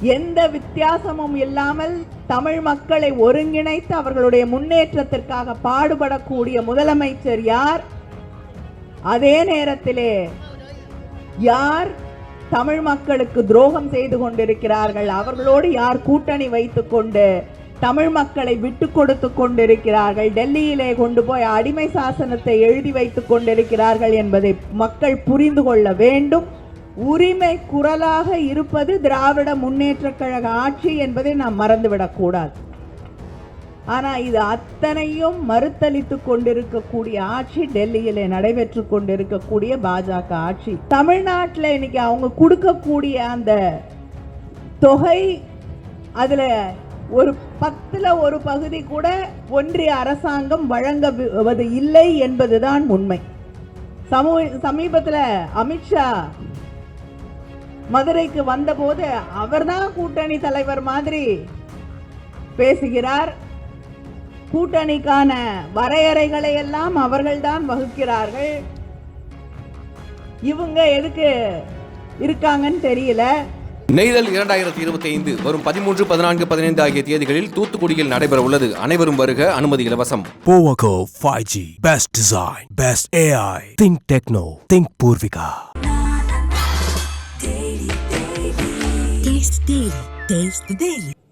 எந்த வித்தியாசமும் இல்லாமல் தமிழ் மக்களை ஒருங்கிணைத்து அவர்களுடைய முன்னேற்றத்திற்காக பாடுபடக்கூடிய முதலமைச்சர் யார்? அதே நேரத்திலே யார் தமிழ் மக்களுக்கு துரோகம் செய்து கொண்டிருக்கிறார்கள்? அவர்களோடு யார் கூட்டணி வைத்துக் கொண்டு தமிழ் மக்களை விட்டு கொடுத்து கொண்டிருக்கிறார்கள்? டெல்லியிலே கொண்டு போய் அடிமை சாசனத்தை எழுதி வைத்துக் கொண்டிருக்கிறார்கள் என்பதை மக்கள் புரிந்து கொள்ள வேண்டும். உரிமை குரலாக இருப்பது திராவிட முன்னேற்றக் கழக ஆட்சி என்பதை நாம் மறந்துவிடக்கூடாது. ஆனால் ஆனா இது அத்தனையும் மறுத்தளித்து கொண்டிருக்கக்கூடிய ஆட்சி டெல்லியில் நடைபெற்று கொண்டிருக்கக்கூடிய பாஜக ஆட்சி. தமிழ்நாட்டில் இன்னைக்கு அவங்க கொடுக்கக்கூடிய அந்த தொகை அதுல ஒரு பத்துல ஒரு பகுதி கூட ஒன்றிய அரசாங்கம் வழங்குவது இல்லை என்பதுதான் உண்மை. சமூக சமீபத்தில் அமித்ஷா மதுரைக்கு வந்தபோது அவர்தான் கூட்டணி தலைவர் மாதிரி பேசுகிறார் கூட்டணிக்கான வரையறைகளை எல்லாம் அவர்கள்தான் வகுக்கிறார்கள் இவங்க எதுக்கு இருக்காங்கன்னு தெரியல நெய்தல் இரண்டாயிரத்தி இருபத்தி ஐந்து வரும் பதிமூன்று பதினான்கு பதினைந்து ஆகிய தேதிகளில் தூத்துக்குடியில் நடைபெற உள்ளது அனைவரும் வருக அனுமதி இலவசம் Powaco 5G. Best design. Best AI. Think Techno. Think Purvika. Taste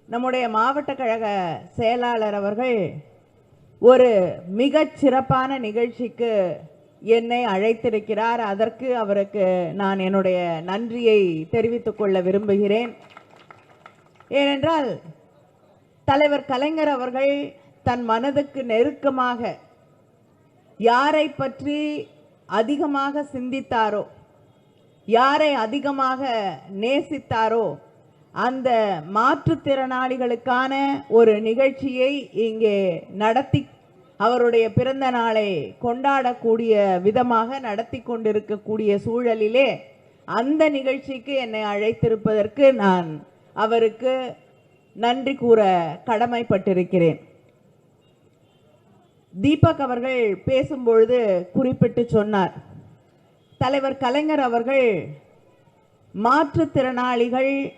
நம்முடைய மாவட்ட கழக செயலாளர் அவர்கள் ஒரு மிகச் சிறப்பான நிகழ்ச்சிக்கு என்னை அழைத்திருக்கிறார். அதற்கு அவருக்கு நான் என்னுடைய நன்றியை தெரிவித்துக் கொள்ள விரும்புகிறேன். ஏனென்றால் தலைவர் கலைஞர் அவர்கள் தன் மனதுக்கு நெருக்கமாக யாரை பற்றி அதிகமாக சிந்தித்தாரோ யாரை அதிகமாக நேசித்தாரோ அந்த மாற்றுத்திறனாளிகளுக்கான ஒரு நிகழ்ச்சியை இங்கே நடத்தி அவருடைய பிறந்த நாளை கொண்டாடக்கூடிய விதமாக நடத்தி கொண்டிருக்கக்கூடிய சூழலிலே அந்த நிகழ்ச்சிக்கு என்னை அழைத்திருப்பதற்கு நான் அவருக்கு நன்றி கூற கடமைப்பட்டிருக்கிறேன். தீபக் அவர்கள் பேசும்பொழுது குறிப்பிட்டு சொன்னார் தலைவர் கலைஞர் அவர்கள் மாற்றுத்திறனாளிகள்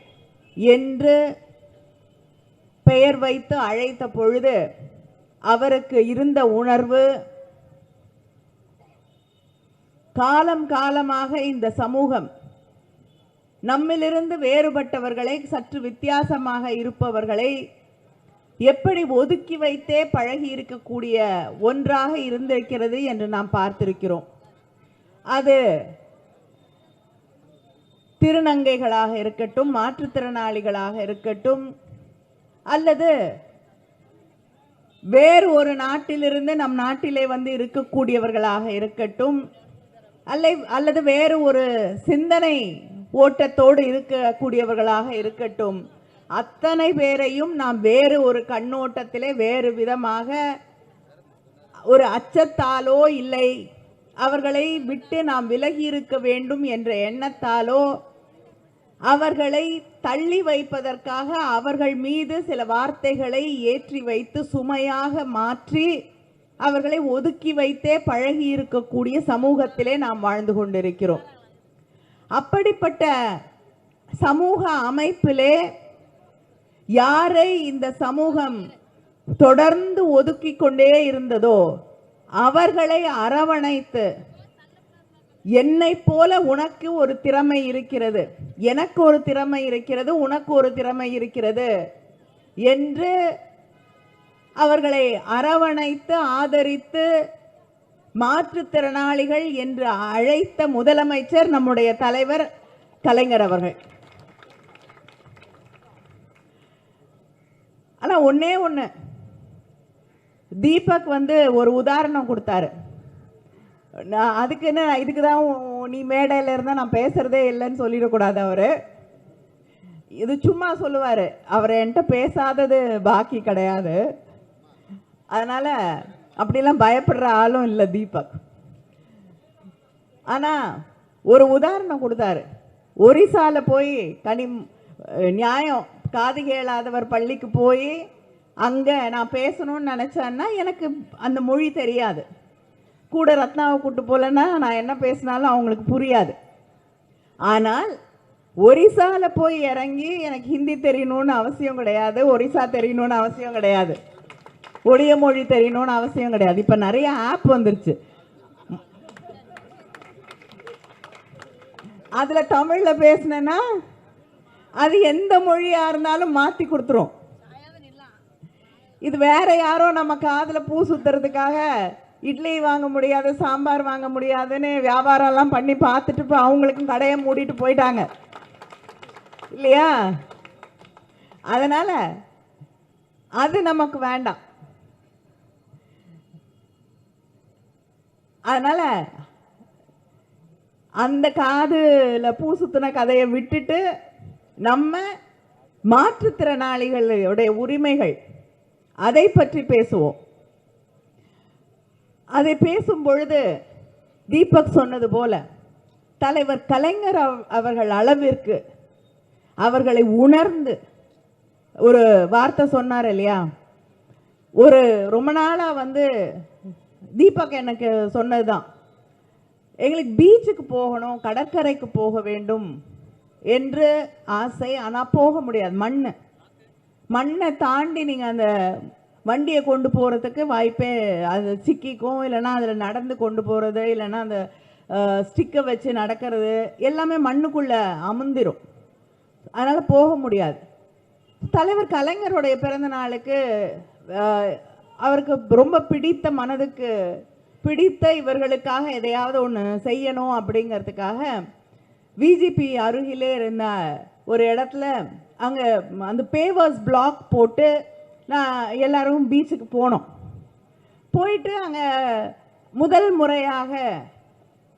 என்று பெயர் வைத்து அழைத்த பொழுது அவருக்கு இருந்த உணர்வு காலம் காலமாக இந்த சமூகம் நம்மிலிருந்து வேறுபட்டவர்களை சற்று வித்தியாசமாக இருப்பவர்களை எப்படி ஒதுக்கி வைத்தே பழகி இருக்கக்கூடிய ஒன்றாக இருந்திருக்கிறது என்று நாம் பார்த்திருக்கிறோம். அது திருநங்கைகளாக இருக்கட்டும் மாற்றுத்திறனாளிகளாக இருக்கட்டும் அல்லது வேறு ஒரு நாட்டிலிருந்து நம் நாட்டிலே வந்து இருக்கக்கூடியவர்களாக இருக்கட்டும் அல்ல அல்லது வேறு ஒரு சிந்தனை ஓட்டத்தோடு இருக்கக்கூடியவர்களாக இருக்கட்டும் அத்தனை பேரையும் நாம் வேறு ஒரு கண்ணோட்டத்திலே வேறு விதமாக ஒரு அச்சத்தாலோ இல்லை அவர்களை விட்டு நாம் விலகி இருக்க வேண்டும் என்ற எண்ணத்தாலோ அவர்களை தள்ளி வைப்பதற்காக அவர்கள் மீது சில வார்த்தைகளை ஏற்றி வைத்து சுமையாக மாற்றி அவர்களை ஒதுக்கி வைத்தே பழகி இருக்கக்கூடிய சமூகத்திலே நாம் வாழ்ந்து கொண்டிருக்கிறோம். அப்படிப்பட்ட சமூக அமைப்பிலே யாரை இந்த சமூகம் தொடர்ந்து ஒதுக்கி கொண்டே இருந்ததோ அவர்களை அரவணைத்து என்னை போல உனக்கு ஒரு திறமை இருக்கிறது. எனக்கு ஒரு திறமை இருக்கிறது உனக்கு ஒரு திறமை இருக்கிறது என்று அவர்களை அரவணைத்து ஆதரித்து மாற்றுத்திறனாளிகள் என்று அழைத்த முதலமைச்சர் நம்முடைய தலைவர் கலைஞர் அவர்கள். ஆனால் ஒன்னே ஒன்று தீபக் வந்து ஒரு உதாரணம் கொடுத்தாரு. நான் அதுக்குன்னு இதுக்கு தான் நீ மேடையில் இருந்தால் நான் பேசுறதே இல்லைன்னு சொல்லிடக்கூடாது அவர். இது சும்மா சொல்லுவார் அவர் என்கிட்ட பேசாதது பாக்கி கிடையாது. அதனால் அப்படிலாம் பயப்படுற ஆளும் இல்லை தீபக். ஆனால் ஒரு உதாரணம் கொடுத்தாரு. ஒரிசாவில் போய் கனி நியாயம் காது கேளாதவர் பள்ளிக்கு போய் அங்கே நான் பேசணும்னு நினச்சேன்னா எனக்கு அந்த மொழி தெரியாது. கூட ரத்னாவை கூட்டு போகலன்னா நான் என்ன பேசினாலும் அவங்களுக்கு புரியாது. ஆனால் ஒரிசாவில் போய் இறங்கி எனக்கு ஹிந்தி தெரியணும்னு அவசியம் கிடையாது ஒரிசா தெரியணும்னு அவசியம் கிடையாது ஒடிய மொழி தெரியணும்னு அவசியம் கிடையாது. இப்போ நிறைய ஆப் வந்துருச்சு. அதில் தமிழில் பேசினேன்னா அது எந்த மொழியாக இருந்தாலும் மாற்றி கொடுத்துரும். இது வேற யாரோ நம்ம காதில் பூ சுத்துறதுக்காக இட்லி வாங்க முடியாது சாம்பார் வாங்க முடியாதுன்னு வியாபாரம்லாம் பண்ணி பார்த்துட்டு இப்போ அவங்களுக்கும் கடையை மூடிட்டு போயிட்டாங்க. இல்லையா? அதனால் அது நமக்கு வேண்டாம். அதனால் அந்த காதில் பூ சுத்தின கதையை விட்டுட்டு நம்ம மாற்றுத்திறனாளிகளுடைய உரிமைகள் அதை பற்றி பேசுவோம். அதை பேசும் பொழுது தீபக் சொன்னது போல தலைவர் கலைஞர் அவர்கள் அளவிற்கு அவர்களை உணர்ந்து ஒரு வார்த்தை சொன்னார் இல்லையா? ஒரு ரொம்ப நாளாக வந்து தீபக் எனக்கு சொன்னதுதான். எங்களுக்கு பீச்சுக்கு போகணும் கடற்கரைக்கு போக வேண்டும் என்று ஆசை. ஆனால் போக முடியாது. மண்ணு. மண்ணை தாண்டி நீங்கள் அந்த வண்டியை கொண்டு போகிறதுக்கு வாய்ப்பே அது சிக்கிக்கும். இல்லைன்னா அதில் நடந்து கொண்டு போகிறது இல்லைன்னா அந்த ஸ்டிக்கை வச்சு நடக்கிறது எல்லாமே மண்ணுக்குள்ளே அமுந்திரும் அதனால் போக முடியாது. தலைவர் கலைஞருடைய பிறந்த நாளுக்கு அவருக்கு ரொம்ப பிடித்த மனதுக்கு பிடித்த இவர்களுக்காக எதையாவது ஒன்று செய்யணும் அப்படிங்கிறதுக்காக விஜிபி அருகிலே இருந்த ஒரு இடத்துல அங்கே அந்த பேவர்ஸ் பிளாக் போட்டு நான் எல்லாரும் பீச்சுக்கு போனோம். போயிட்டு அங்கே முதல் முறையாக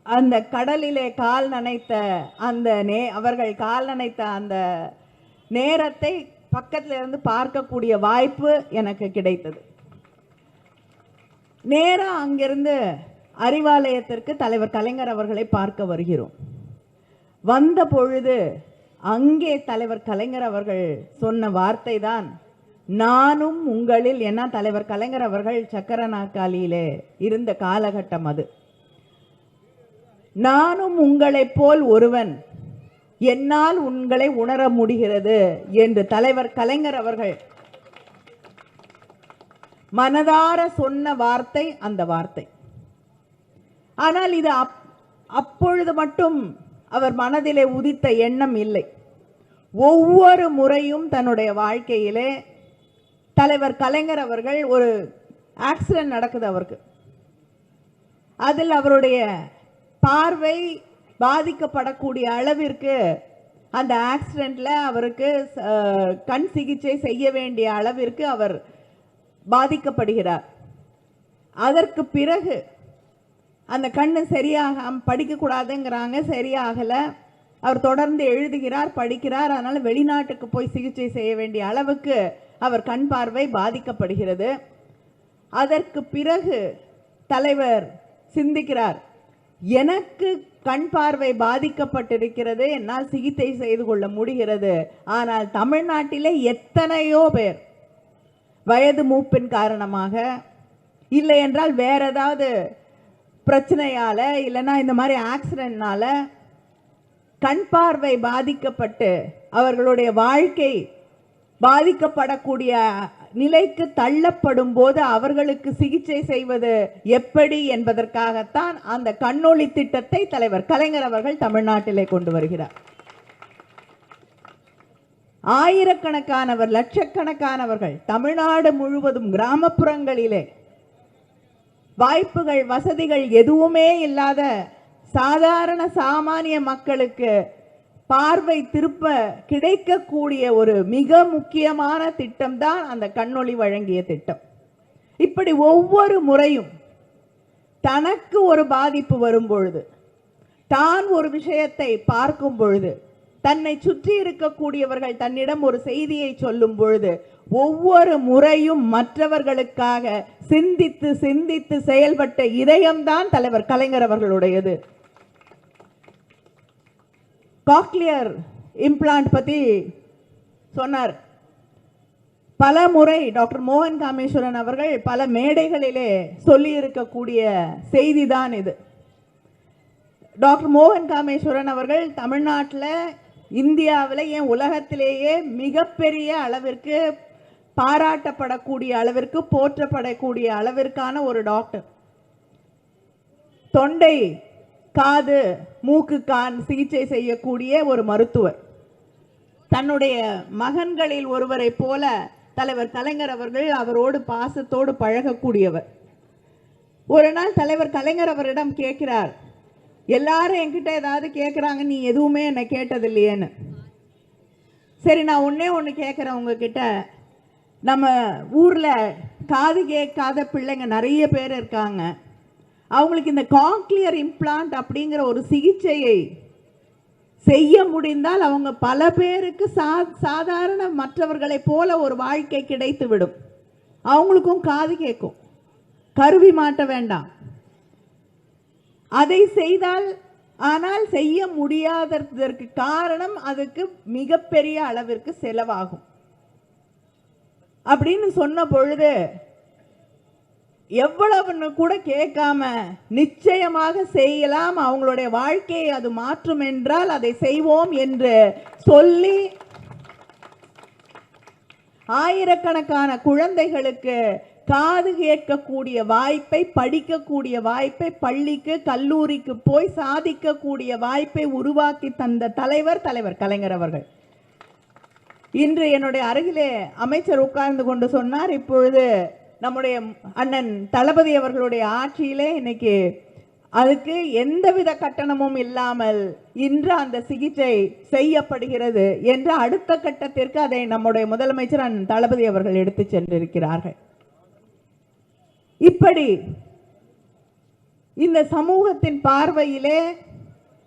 அந்த கடலிலே கால் நனைத்த அந்த நே அவர்கள் கால் நனைத்த அந்த நேரத்தை பக்கத்துல இருந்து பார்க்கக்கூடிய வாய்ப்பு எனக்கு கிடைத்தது. நேராக அங்கிருந்து அறிவாலயத்திற்கு தலைவர் கலைஞர் அவர்களை பார்க்க வருகிறோம். வந்த பொழுது அங்கே தலைவர் கலைஞர் அவர்கள் சொன்ன வார்த்தை தான் நானும் உங்களில் ஏன்னா தலைவர் கலைஞர் அவர்கள் சக்கர நாற்காலியிலே இருந்த காலகட்டம் அது. நானும் உங்களைப் போல் ஒருவன் என்னால் உங்களை உணர முடிகிறது என்று தலைவர் கலைஞர் அவர்கள் மனதார சொன்ன வார்த்தை அந்த வார்த்தை. ஆனால் இது அப் அப்பொழுது மட்டும் அவர் மனதிலே உதித்த எண்ணம் இல்லை. ஒவ்வொரு முறையும் தன்னுடைய வாழ்க்கையிலே தலைவர் கலைஞர் அவர்கள் ஒரு ஆக்சிடென்ட் நடக்குது அவருக்கு. அதில் அவருடைய பார்வை பாதிக்கப்படக்கூடிய அளவிற்கு அந்த ஆக்சிடெண்ட்டில் அவருக்கு கண் சிகிச்சை செய்ய வேண்டிய அளவிற்கு அவர் பாதிக்கப்படுகிறார். அதற்கு பிறகு அந்த கண்ணு சரியாக படிக்கக்கூடாதுங்கிறாங்க சரியாகலை. அவர் தொடர்ந்து எழுதுகிறார் படிக்கிறார். அதனால் வெளிநாட்டுக்கு போய் சிகிச்சை செய்ய வேண்டிய அளவுக்கு அவர் கண் பார்வை பாதிக்கப்படுகிறது. அதற்கு பிறகு தலைவர் சிந்திக்கிறார் எனக்கு கண் பார்வை பாதிக்கப்பட்டிருக்கிறது என்னால் சிகிச்சை செய்து கொள்ள முடிகிறது. ஆனால் தமிழ்நாட்டிலே எத்தனையோ பேர் வயது மூப்பின் காரணமாக இல்லை என்றால் வேற ஏதாவது பிரச்சனையால் இல்லைன்னா இந்த மாதிரி ஆக்சிடென்ட்னால கண் பார்வை பாதிக்கப்பட்டு அவர்களுடைய வாழ்க்கை பாதிக்கப்படக்கூடிய நிலைக்கு தள்ளப்படும் போது அவர்களுக்கு சிகிச்சை செய்வது எப்படி என்பதற்காகத்தான் அந்த கண்ணொளி திட்டத்தை தலைவர் கலைஞர் அவர்கள் தமிழ்நாட்டிலே கொண்டு வருகிறார். ஆயிரக்கணக்கானவர் லட்சக்கணக்கானவர்கள் தமிழ்நாடு முழுவதும் கிராமப்புறங்களிலே வாய்ப்புகள் வசதிகள் எதுவுமே இல்லாத சாதாரண சாமானிய மக்களுக்கு பார்வை திருப்ப கிடைக்கக்கூடிய ஒரு மிக முக்கியமான திட்டம் தான் அந்த கண்ணொளி வழங்கிய திட்டம். இப்படி ஒவ்வொரு முறையும் தனக்கு ஒரு பாதிப்பு வரும் பொழுது தான் ஒரு விஷயத்தை பார்க்கும் பொழுது தன்னை சுற்றி இருக்கக்கூடியவர்கள் தன்னிடம் ஒரு செய்தியை சொல்லும் பொழுது ஒவ்வொரு முறையும் மற்றவர்களுக்காக சிந்தித்து சிந்தித்து செயல்பட்ட இதயம்தான் தலைவர் கலைஞர் அவர்களுடையது. காக்லியர் இம்ப்ளான்ட் பற்றி சொன்னார். பல முறை டாக்டர் மோகன் காமேஸ்வரன் அவர்கள் பல மேடைகளிலே சொல்லியிருக்கக்கூடிய செய்தி செய்திதான் இது. டாக்டர் மோகன் காமேஸ்வரன் அவர்கள் தமிழ்நாட்டில் இந்தியாவில் ஏன் உலகத்திலேயே மிகப்பெரிய அளவிற்கு பாராட்டப்படக்கூடிய அளவிற்கு போற்றப்படக்கூடிய அளவிற்கான ஒரு டாக்டர். தொண்டை காது மூக்குக்கான் சிகிச்சை செய்யக்கூடிய ஒரு மருத்துவர். தன்னுடைய மகன்களில் ஒருவரைப் போல தலைவர் கலைஞர் அவர்கள் அவரோடு பாசத்தோடு பழகக்கூடியவர். ஒரு நாள் தலைவர் கலைஞர் அவரிடம் கேட்கிறார் எல்லாரும் என்கிட்ட ஏதாவது கேட்குறாங்க நீ எதுவுமே என்னை கேட்டதில்லையேன்னு. சரி நான் ஒன்றே ஒன்று கேட்குறேன் உங்ககிட்ட. நம்ம ஊரில் காது கேட்காத பிள்ளைங்க நிறைய பேர் இருக்காங்க. அவங்களுக்கு இந்த காக்லியர் இம்ப்ளான்ட் அப்படிங்கிற ஒரு சிகிச்சையை செய்ய முடிந்தால் அவங்க பல பேருக்கு சா சாதாரண மற்றவர்களைப் போல ஒரு வாழ்க்கை கிடைத்து விடும் அவங்களுக்கும் காது கேட்கும் கருவி மாட்ட வேண்டாம். அதை செய்தால் ஆனால் செய்ய முடியாததற்கு காரணம் அதுக்கு மிகப்பெரிய அளவிற்கு செலவாகும். அப்படின்னு சொன்ன பொழுது எவ்வளவுன்னு கூட கேட்காம நிச்சயமாக செய்யலாம். அவங்களுடைய வாழ்க்கையை அது மாற்றும் என்றால் அதை செய்வோம் என்று சொல்லி ஆயிரக்கணக்கான குழந்தைகளுக்கு காது கேட்கக்கூடிய வாய்ப்பை படிக்கக்கூடிய வாய்ப்பை பள்ளிக்கு கல்லூரிக்கு போய் சாதிக்கக்கூடிய வாய்ப்பை உருவாக்கி தந்த தலைவர் தலைவர் கலைஞர் அவர்கள். இன்று என்னுடைய அருகிலே அமைச்சர் உட்கார்ந்து கொண்டு சொன்னார் இப்பொழுது நம்முடைய அண்ணன் தளபதி அவர்களுடைய ஆட்சியிலே இன்னைக்கு அதுக்கு எந்தவித கட்டணமும் இல்லாமல் இன்று அந்த சிகிச்சை செய்யப்படுகிறது என்று அடுத்த கட்டத்திற்கு அதை நம்முடைய முதலமைச்சர் அண்ணன் தளபதி அவர்கள் எடுத்து சென்றிருக்கிறார்கள். இப்படி இந்த சமூகத்தின் பார்வையிலே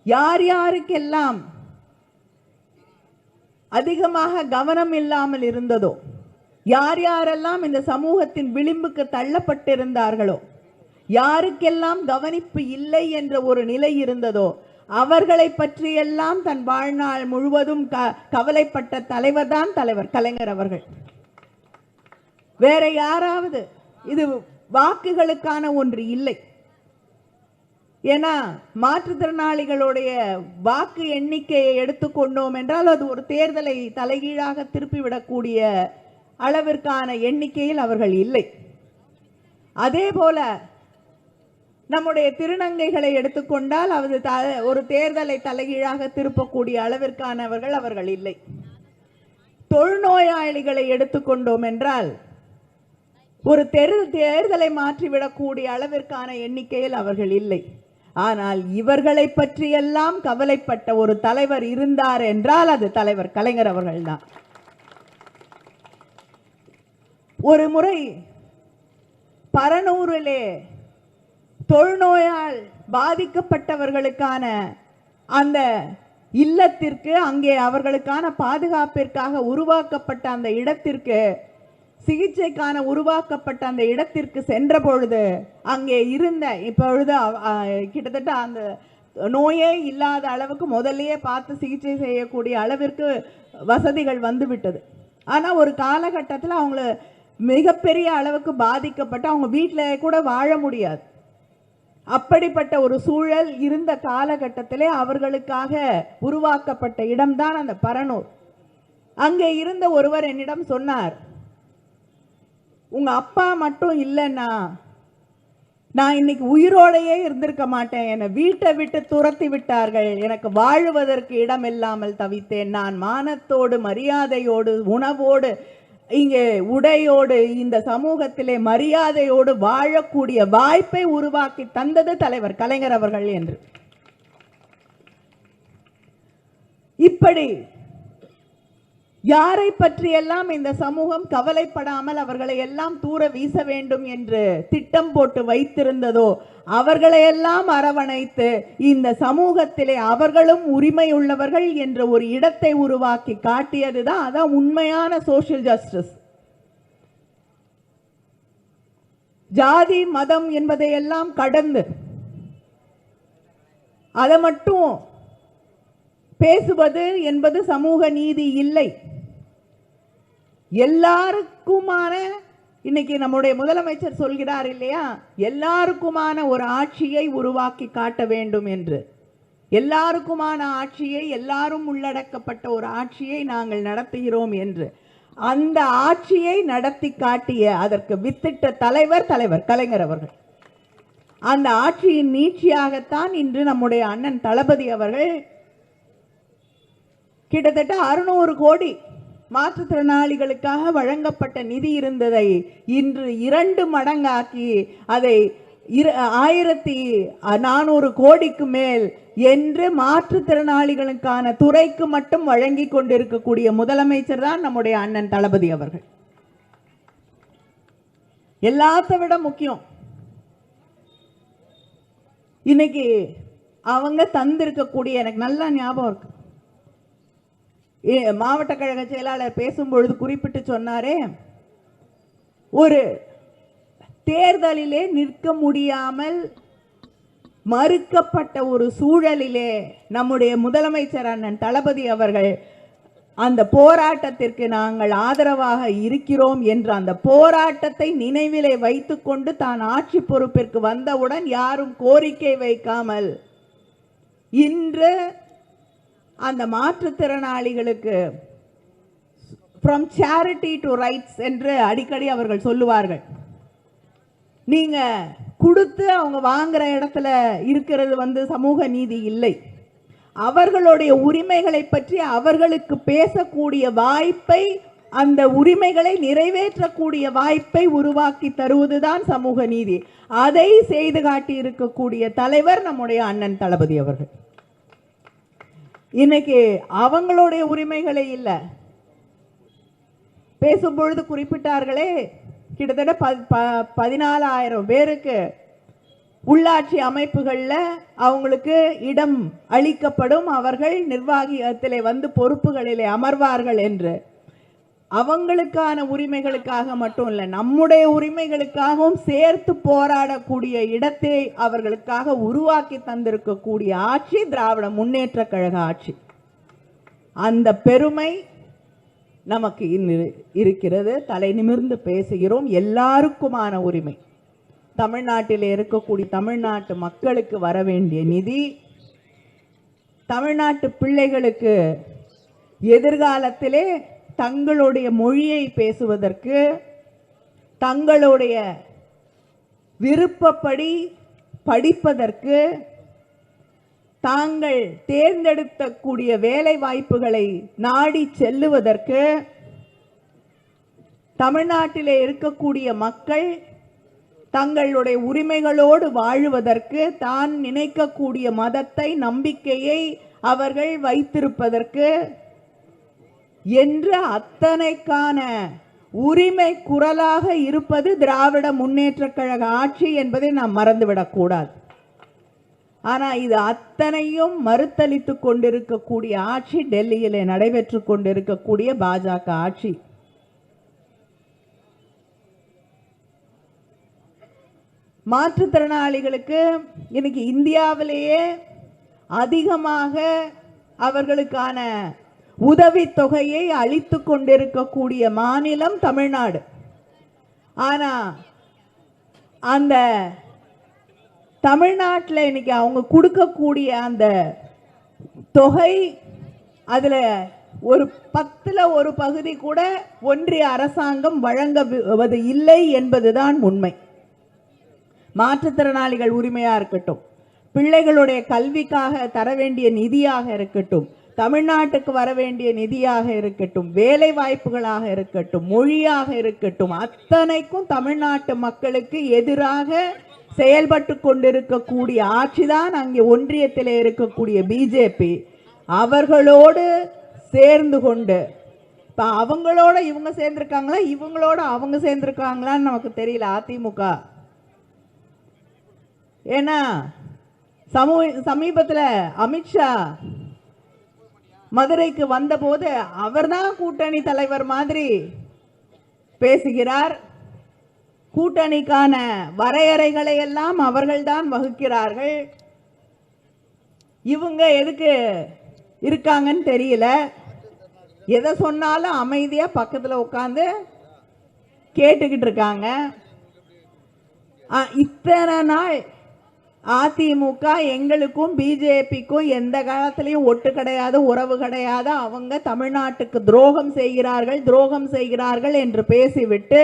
யார் யாருக்கெல்லாம் அதிகமாக கவனம் இல்லாமல் இருந்ததோ யார் யாரெல்லாம் இந்த சமூகத்தின் விளிம்புக்கு தள்ளப்பட்டிருந்தார்களோ யாருக்கெல்லாம் கவனிப்பு இல்லை என்ற ஒரு நிலை இருந்ததோ அவர்களை பற்றியெல்லாம் தன் வாழ்நாள் முழுவதும் க கவலைப்பட்ட தலைவர் தான் தலைவர் கலைஞர் அவர்கள். வேற யாராவது இது வாக்குகளுக்கான ஒன்று இல்லை. ஏன்னா மாற்றுத்திறனாளிகளுடைய வாக்கு எண்ணிக்கையை எடுத்துக்கொண்டோம் என்றால் அது ஒரு தேர்தலை தலைகீழாக திருப்பிவிடக்கூடிய அளவிற்கான எண்ணிக்கையில் அவர்கள் இல்லை. அதே போல நம்முடைய திருநங்கைகளை எடுத்துக்கொண்டால் அது த ஒரு தேர்தலை தலைகீழாக திருப்பக்கூடிய அளவிற்கானவர்கள் அவர்கள் இல்லை. தொழுநோயாளிகளை எடுத்துக்கொண்டோம் என்றால் ஒரு தெரு தேர்தலை மாற்றிவிடக்கூடிய அளவிற்கான எண்ணிக்கையில் அவர்கள் இல்லை. ஆனால் இவர்களை பற்றியெல்லாம் கவலைப்பட்ட ஒரு தலைவர் இருந்தார் என்றால் அது தலைவர் கலைஞர் அவர்கள்தான். ஒரு முறை பரனூரிலே தொழுநோயால் பாதிக்கப்பட்டவர்களுக்கான அந்த இல்லத்திற்கு அங்கே அவர்களுக்கான பாதுகாப்பிற்காக உருவாக்கப்பட்ட அந்த இடத்திற்கு சிகிச்சைக்கான உருவாக்கப்பட்ட அந்த இடத்திற்கு சென்ற பொழுது அங்கே இருந்த இப்பொழுது கிட்டத்தட்ட அந்த நோயே இல்லாத அளவுக்கு முதல்லயே பார்த்து சிகிச்சை செய்யக்கூடிய அளவிற்கு வசதிகள் வந்துவிட்டது. ஆனால் ஒரு காலகட்டத்தில் அவங்கள மிகப்பெரிய அளவுக்கு பாதிக்கப்பட்டு அவங்க வீட்டில் கூட வாழ முடியாது. அப்படிப்பட்ட ஒரு சூழல் இருந்த காலகட்டத்திலே அவர்களுக்காக உருவாக்கப்பட்ட இடம்தான் அந்த பரனூர். அங்கே இருந்த ஒருவர் என்னிடம் சொன்னார் உங்க அப்பா மட்டும் இல்லைன்னா நான் இன்னைக்கு உயிரோடையே இருந்திருக்க மாட்டேன். என்னை வீட்டை விட்டு துரத்தி விட்டார்கள். எனக்கு வாழுவதற்கு இடம் இல்லாமல் தவித்தேன். நான் மானத்தோடு மரியாதையோடு உணவோடு இங்கே உடையோடு இந்த சமூகத்திலே மரியாதையோடு வாழக்கூடிய வாய்ப்பை உருவாக்கி தந்தது தலைவர் கலைஞர் அவர்கள் என்று. இப்படி யாரை பற்றியெல்லாம் இந்த சமூகம் கவலைப்படாமல் அவர்களை எல்லாம் தூர வீச வேண்டும் என்று திட்டம் போட்டு வைத்திருந்ததோ அவர்களையெல்லாம் அரவணைத்து இந்த சமூகத்திலே அவர்களும் உரிமை உள்ளவர்கள் என்ற ஒரு இடத்தை உருவாக்கி காட்டியதுதான் அதான் உண்மையான சோசியல் ஜஸ்டிஸ் ஜாதி மதம் என்பதையெல்லாம் கடந்து அதை மட்டும் பேசுவது என்பது சமூக நீதி இல்லை. எல்லாருக்குமான இன்னைக்கு நம்முடைய முதலமைச்சர் சொல்கிறார் இல்லையா? எல்லாருக்குமான ஒரு ஆட்சியை உருவாக்கி காட்ட வேண்டும் என்று. எல்லாருக்குமான ஆட்சியை எல்லாரும் உள்ளடக்கப்பட்ட ஒரு ஆட்சியை நாங்கள் நடத்துகிறோம் என்று. அந்த ஆட்சியை நடத்தி காட்டிய அதற்கு வித்திட்ட தலைவர் தலைவர் கலைஞர் அவர்கள். அந்த ஆட்சியின் நீட்சியாகத்தான் இன்று நம்முடைய அண்ணன் தளபதி அவர்கள் கிட்டத்தட்ட அறுநூறு கோடி மாற்றுத்திறனாளிகளுக்காக வழங்கப்பட்ட நிதி இருந்ததை இன்று இரண்டு மடங்காக்கி அதை இரு ஆயிரத்தி நானூறு கோடிக்கு மேல் என்று மாற்றுத்திறனாளிகளுக்கான துறைக்கு மட்டும் வழங்கி கொண்டிருக்கக்கூடிய முதலமைச்சர் தான் நம்முடைய அண்ணன் தளபதி அவர்கள். எல்லாத்த விட முக்கியம். இன்னைக்கு அவங்க தந்திருக்கக்கூடிய எனக்கு நல்லா ஞாபகம் இருக்கு. மாவட்ட கழக செயலாளர் பேசும்பொழுது குறிப்பிட்டு சொன்னாரே ஒரு தேர்தலிலே நிற்க முடியாமல் மறுக்கப்பட்ட ஒரு சூழலிலே நம்முடைய முதலமைச்சர் அண்ணன் தளபதி அவர்கள் அந்த போராட்டத்திற்கு நாங்கள் ஆதரவாக இருக்கிறோம் என்ற அந்த போராட்டத்தை நினைவிலே வைத்துக்கொண்டு தான் ஆட்சி பொறுப்பிற்கு வந்தவுடன் யாரும் கோரிக்கை வைக்காமல் இன்று அந்த மாற்றுத்திறனாளிகளுக்கு ஃப்ரம் சேரிட்டி டு ரைட்ஸ் என்று அடிக்கடி அவர்கள் சொல்லுவார்கள். நீங்கள் கொடுத்து அவங்க வாங்குற இடத்துல இருக்கிறது வந்து சமூக நீதி இல்லை. அவர்களுடைய உரிமைகளை பற்றி அவர்களுக்கு பேசக்கூடிய வாய்ப்பை அந்த உரிமைகளை நிறைவேற்றக்கூடிய வாய்ப்பை உருவாக்கி தருவதுதான் சமூக நீதி. அதை செய்து காட்டி இருக்கக்கூடிய தலைவர் நம்முடைய அண்ணன் தளபதி அவர்கள். இன்னைக்கு அவங்களுடைய உரிமைகளே இல்லை. பேசும்பொழுது குறிப்பிட்டார்களே கிட்டத்தட்ட ப ப- பதினாலாயிரம் பேருக்கு உள்ளாட்சி அமைப்புகளில் அவங்களுக்கு இடம் அளிக்கப்படும். அவர்கள் நிர்வாகியத்திலே வந்து பொறுப்புகளிலே அமர்வார்கள் என்று. அவங்களுக்கான உரிமைகளுக்காக மட்டும் இல்லை நம்முடைய உரிமைகளுக்காகவும் சேர்த்து போராடக்கூடிய இடத்தை அவர்களுக்காக உருவாக்கி தந்திருக்கக்கூடிய ஆட்சி திராவிட முன்னேற்ற கழக ஆட்சி. அந்த பெருமை நமக்கு இருக்கிறது. தலை நிமிர்ந்து பேசுகிறோம். எல்லாருக்குமான உரிமை. தமிழ்நாட்டில் இருக்கக்கூடிய தமிழ்நாட்டு மக்களுக்கு வர வேண்டிய நிதி தமிழ்நாட்டு பிள்ளைகளுக்கு எதிர்காலத்திலே தங்களுடைய மொழியை பேசுவதற்கு தங்களுடைய விருப்பப்படி படிப்பதற்கு தாங்கள் தேர்ந்தெடுக்கக்கூடிய வேலை வாய்ப்புகளை நாடி செல்லுவதற்கு தமிழ்நாட்டிலே இருக்கக்கூடிய மக்கள் தங்களுடைய உரிமைகளோடு வாழுவதற்கு தான் நினைக்கக்கூடிய மதத்தை நம்பிக்கையை அவர்கள் வைத்திருப்பதற்கு என்று அத்தனைக்கான உரிமை குரலாக இருப்பது திராவிட முன்னேற்ற கழக ஆட்சி என்பதை நாம் மறந்துவிடக்கூடாது ஆனால் இது அத்தனையும் மறுத்தளித்து கொண்டிருக்கக்கூடிய ஆட்சி டெல்லியிலே நடைபெற்று கொண்டிருக்கக்கூடிய பாஜக ஆட்சி. மாற்றுத்திறனாளிகளுக்கு இன்னைக்கு இந்தியாவிலேயே அதிகமாக அவர்களுக்கான உதவித்தொகையை அளித்து கொண்டிருக்கக்கூடிய மாநிலம் தமிழ்நாடு. ஆனா அந்த தமிழ்நாட்டில் இன்னைக்கு அவங்க கொடுக்கக்கூடிய அந்த தொகை அதில் ஒரு பத்தில் ஒரு பகுதி கூட ஒன்றிய அரசாங்கம் வழங்குவது இல்லை என்பதுதான் உண்மை. மாற்றுத்திறனாளிகள் உரிமையாக இருக்கட்டும் பிள்ளைகளுடைய கல்விக்காக தர வேண்டிய நிதியாக இருக்கட்டும் தமிழ்நாட்டுக்கு வர வேண்டிய நிதியாக இருக்கட்டும் வேலை வாய்ப்புகளாக இருக்கட்டும் மொழியாக இருக்கட்டும் அத்தனைக்கும் தமிழ்நாட்டு மக்களுக்கு எதிராக செயல்பட்டு கொண்டிருக்கக்கூடிய ஆட்சிதான் அங்கே ஒன்றியத்தில் இருக்கக்கூடிய பிஜேபி. அவர்களோடு சேர்ந்து கொண்டு இப்போ அவங்களோட இவங்க சேர்ந்திருக்காங்களா இவங்களோட அவங்க சேர்ந்திருக்காங்களான்னு நமக்கு தெரியல அதிமுக. ஏன்னா சமூக சமீபத்தில் அமித்ஷா மதுரைக்கு வந்தபோது அவர்தான் கூட்டணி தலைவர் மாதிரி பேசுகிறார். கூட்டணிக்கான வரையறைகளை எல்லாம் அவர்கள்தான் வகுக்கிறார்கள். இவங்க எதுக்கு இருக்காங்கன்னு தெரியல. எதை சொன்னாலும் அமைதியாக பக்கத்தில் உட்காந்து கேட்டுக்கிட்டு இருக்காங்க. இத்தனை நாள் அதிமுக எங்களுக்கும் பிஜேபிக்கும் எந்த காலத்திலையும் ஒட்டு கிடையாது உறவு கிடையாது. அவங்க தமிழ்நாட்டுக்கு துரோகம் செய்கிறார்கள் துரோகம் செய்கிறார்கள் என்று பேசிவிட்டு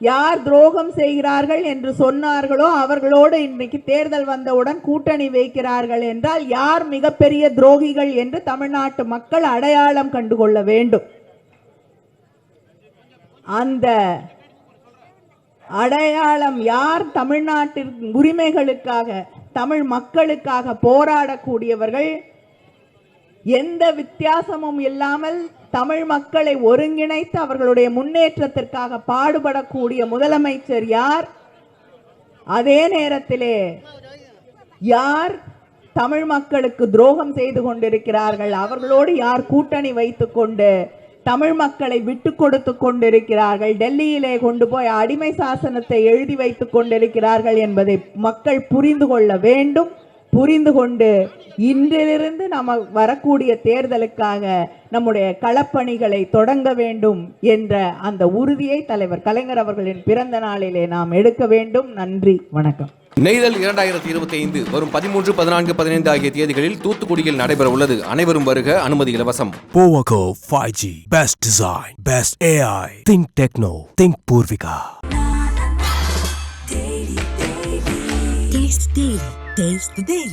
யார் துரோகம் செய்கிறார்கள் என்று சொன்னார்களோ அவர்களோடு இன்றைக்கு தேர்தல் வந்தவுடன் கூட்டணி வைக்கிறார்கள் என்றால் யார் மிகப்பெரிய துரோகிகள் என்று தமிழ்நாட்டு மக்கள் அடையாளம் கண்டுகொள்ள வேண்டும். அந்த அடையாளம் யார் தமிழ்நாட்டின் உரிமைகளுக்காக தமிழ் மக்களுக்காக போராடக்கூடியவர்கள் எந்த வித்தியாசமும் இல்லாமல் தமிழ் மக்களை ஒருங்கிணைத்து அவர்களுடைய முன்னேற்றத்திற்காக பாடுபடக்கூடிய முதலமைச்சர் யார்? அதே நேரத்திலே யார் தமிழ் மக்களுக்கு துரோகம் செய்து கொண்டிருக்கிறார்கள்? அவர்களோடு யார் கூட்டணி வைத்துக்கொண்டு தமிழ் மக்களை விட்டு கொடுத்து கொண்டிருக்கிறார்கள். டெல்லியிலே கொண்டு போய் அடிமை சாசனத்தை எழுதி வைத்து கொண்டிருக்கிறார்கள் என்பதை மக்கள் புரிந்து கொள்ள வேண்டும். புரிந்து கொண்டு இன்றிலிருந்து நம்ம வரக்கூடிய தேர்தலுக்காக நம்முடைய களப்பணிகளை தொடங்க வேண்டும் என்ற அந்த உறுதியை தலைவர் கலைஞர் அவர்களின் பிறந்த நாளிலே நாம் எடுக்க வேண்டும். நன்றி வணக்கம். நெய்தல் இரண்டாயிரத்தி இருபத்தி ஐந்து வரும் பதிமூன்று பதினான்கு பதினைந்து ஆகிய தேதிகளில் தூத்துக்குடியில் நடைபெற உள்ளது அனைவரும் வருக அனுமதி இலவசம் Powaco 5G. Best design. Best AI. Think Techno. Think Purvika. Taste the Daily. Taste the Daily.